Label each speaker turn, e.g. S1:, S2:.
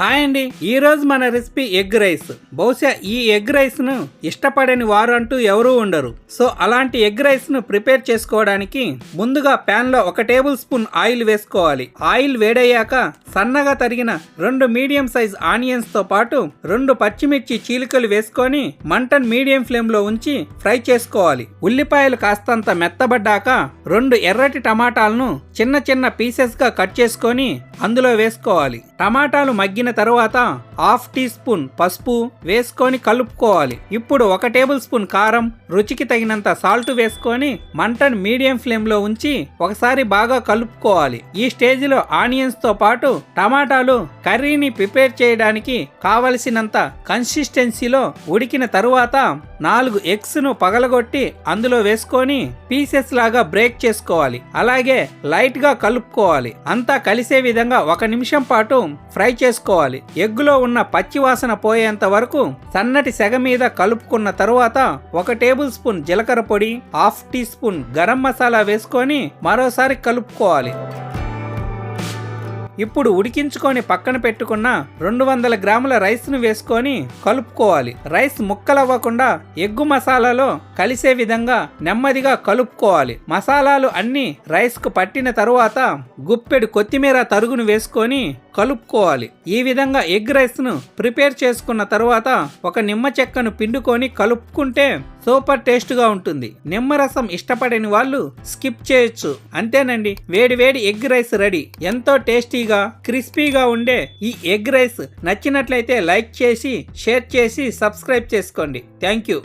S1: Hi అండి. ఈ రోజు మన రెసిపీ ఎగ్ రైస్. బహుశా ఈ ఎగ్ రైస్ను ఇష్టపడని వారు అంటూ ఎవరూ ఉండరు. సో అలాంటి ఎగ్ రైస్ను ప్రిపేర్ చేసుకోవడానికి ముందుగా ప్యాన్లో ఒక టేబుల్ స్పూన్ ఆయిల్ వేసుకోవాలి. ఆయిల్ వేడయ్యాక సన్నగా తరిగిన రెండు మీడియం సైజ్ ఆనియన్స్తో పాటు రెండు పచ్చిమిర్చి చీలికలు వేసుకొని మంటన్ మీడియం ఫ్లేమ్లో ఉంచి ఫ్రై చేసుకోవాలి. ఉల్లిపాయలు కాస్తంత మెత్తబడ్డాక రెండు ఎర్రటి టమాటాలను చిన్న చిన్న పీసెస్గా కట్ చేసుకొని అందులో వేసుకోవాలి. టమాటాలు మగ్గిన తరువాత హాఫ్ టీ స్పూన్ పసుపు వేసుకొని కలుపుకోవాలి. ఇప్పుడు ఒక టేబుల్ స్పూన్ కారం రుచికి తగినంత సాల్ట్ వేసుకొని మంటను మీడియం ఫ్లేమ్లో ఉంచి ఒకసారి బాగా కలుపుకోవాలి. ఈ స్టేజ్లో ఆనియన్స్తో పాటు టమాటాలు కర్రీని ప్రిపేర్ చేయడానికి కావలసినంత కన్సిస్టెన్సీలో ఉడికిన తరువాత నాలుగు ఎగ్స్ను పగలగొట్టి అందులో వేసుకొని పీసెస్ లాగా బ్రేక్ చేసుకోవాలి. అలాగే లైట్గా కలుపుకోవాలి. అంతా కలిసే విధంగా ఒక నిమిషం పాటు ఫ్రై చేసుకోవాలి. ఎగ్గులో ఉన్న ఉన్న పచ్చివాసన పోయేంత వరకు సన్నటి సెగ మీద కలుపుకున్న తరువాత ఒక టేబుల్ స్పూన్ జీలకర్ర పొడి half tea spoon garam masala వేసుకొని మరోసారి కలుపుకోవాలి. ఇప్పుడు ఉడికించుకొని పక్కన పెట్టుకున్న రెండు వందల గ్రాముల రైస్ను వేసుకొని కలుపుకోవాలి. రైస్ ముక్కలవ్వకుండా ఎగ్గు మసాలాలో కలిసే విధంగా నెమ్మదిగా కలుపుకోవాలి. మసాలాలు అన్ని రైస్కు పట్టిన తరువాత గుప్పెడు కొత్తిమీర తరుగును వేసుకొని కలుపుకోవాలి. ఈ విధంగా ఎగ్ రైస్ను ప్రిపేర్ చేసుకున్న తరువాత ఒక నిమ్మ చెక్కను పిండుకొని కలుపుకుంటే సూపర్ టేస్ట్గా ఉంటుంది. నిమ్మరసం ఇష్టపడని వాళ్ళు స్కిప్ చేయొచ్చు. అంతేనండి. వేడి వేడి ఎగ్ రైస్ రెడీ. ఎంతో టేస్టీగా టేస్టీగా క్రిస్పీగా ఉండే ఈ ఎగ్ రైస్ నచ్చినట్లయితే లైక్ చేసి షేర్ చేసి సబ్స్క్రైబ్ చేసుకోండి. Thank you.